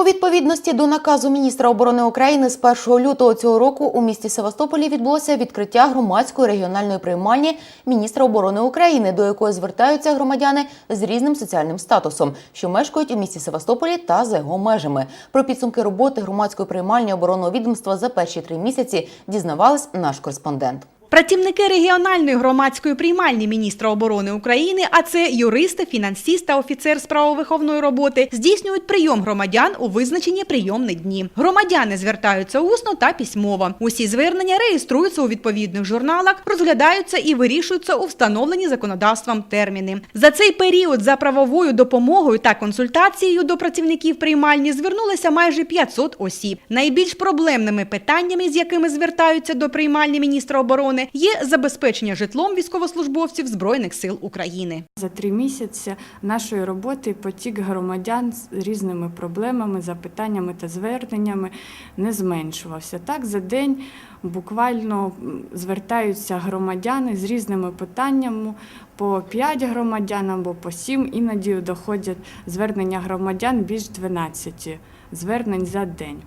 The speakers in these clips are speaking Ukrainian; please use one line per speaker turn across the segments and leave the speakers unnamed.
У відповідності до наказу міністра оборони України з 1 лютого цього року у місті Севастополі відбулося відкриття громадської регіональної приймальні міністра оборони України, до якої звертаються громадяни з різним соціальним статусом, що мешкають у місті Севастополі та за його межами. Про підсумки роботи громадської приймальні оборонного відомства за перші три місяці дізнавались наш кореспондент.
Працівники регіональної громадської приймальні міністра оборони України, а це юристи, фінансіст та офіцер з правовиховної роботи, здійснюють прийом громадян у визначені прийомні дні. Громадяни звертаються усно та письмово. Усі звернення реєструються у відповідних журналах, розглядаються і вирішуються у встановлені законодавством терміни. За цей період за правовою допомогою та консультацією до працівників приймальні звернулися майже 500 осіб. Найбільш проблемними питаннями, з якими звертаються до приймальні міністра оборони, є забезпечення житлом військовослужбовців Збройних сил України.
За три місяці нашої роботи потік громадян з різними проблемами, запитаннями та зверненнями не зменшувався. Так, за день буквально звертаються громадяни з різними питаннями по 5 громадян або по 7, іноді доходять звернення громадян більш 12 звернень за день.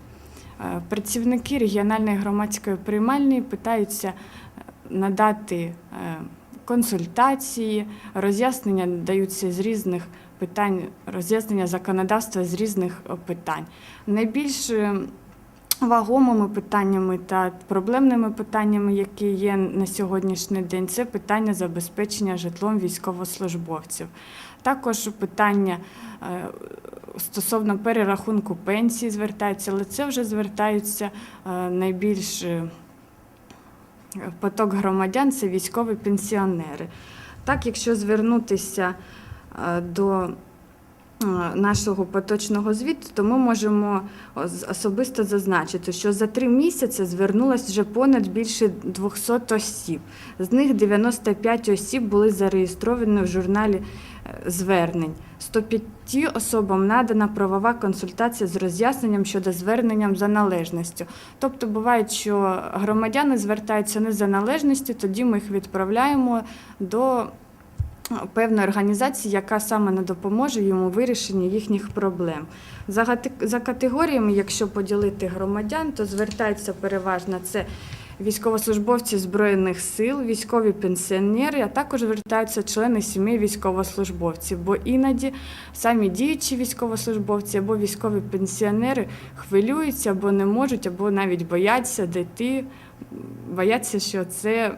Е, Працівники регіональної громадської приймальні питаються надати е, консультації, роз'яснення даються з різних питань, роз'яснення законодавства з різних е, питань. Найбільш е, вагомими питаннями та проблемними питаннями, які є на сьогоднішній день, це питання забезпечення житлом військовослужбовців. Також питання стосовно перерахунку пенсії звертаються, але це вже звертаються найбільш поток громадян це військові пенсіонери. Так, якщо звернутися е, до нашого поточного звіту, то ми можемо особисто зазначити, що за три місяці звернулось вже понад більше 200 осіб. З них 95 осіб були зареєстровані в журналі е, звернень. 105 особам надана правова консультація з роз'ясненням щодо зверненням за належністю. Тобто буває, що громадяни звертаються не за належністю, тоді ми їх відправляємо до певної організації, яка саме не допоможе йому вирішенні їхніх проблем. За, за категоріями, якщо поділити громадян, то звертаються переважно це військовослужбовці Збройних сил, військові пенсіонери, а також звертаються члени сімей військовослужбовців, бо іноді самі діючі військовослужбовці або військові пенсіонери хвилюються або не можуть, або навіть бояться дійти, бояться, що це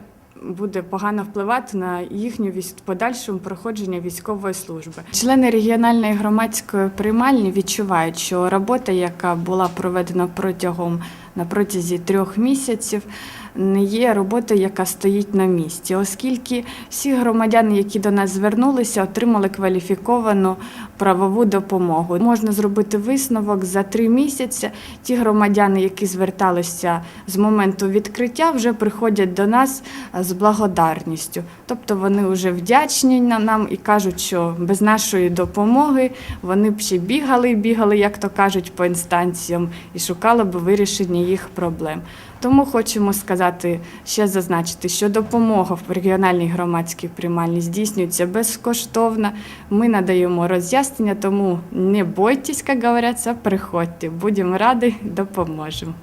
буде погано впливати на їхню подальшому проходження військової служби. Члени регіональної громадської приймальні відчувають, що робота, яка була проведена протягом на протязі трьох місяців, не є роботою, яка стоїть на місці, оскільки всі громадяни, які до нас звернулися, отримали кваліфіковану правову допомогу. Можна зробити висновок за три місяці. Ті громадяни, які зверталися з моменту відкриття, вже приходять до нас з благодарністю. Тобто вони вже вдячні нам і кажуть, що без нашої допомоги вони б ще бігали бігали, як то кажуть, по інстанціям і шукали б вирішення їх проблем. Тому хочемо сказати, ще зазначити, що допомога в регіональній громадській приймальні здійснюється безкоштовно. Ми надаємо роз'яснення, тому не бойтесь, як говоряться, приходьте. Будемо раді, допоможемо.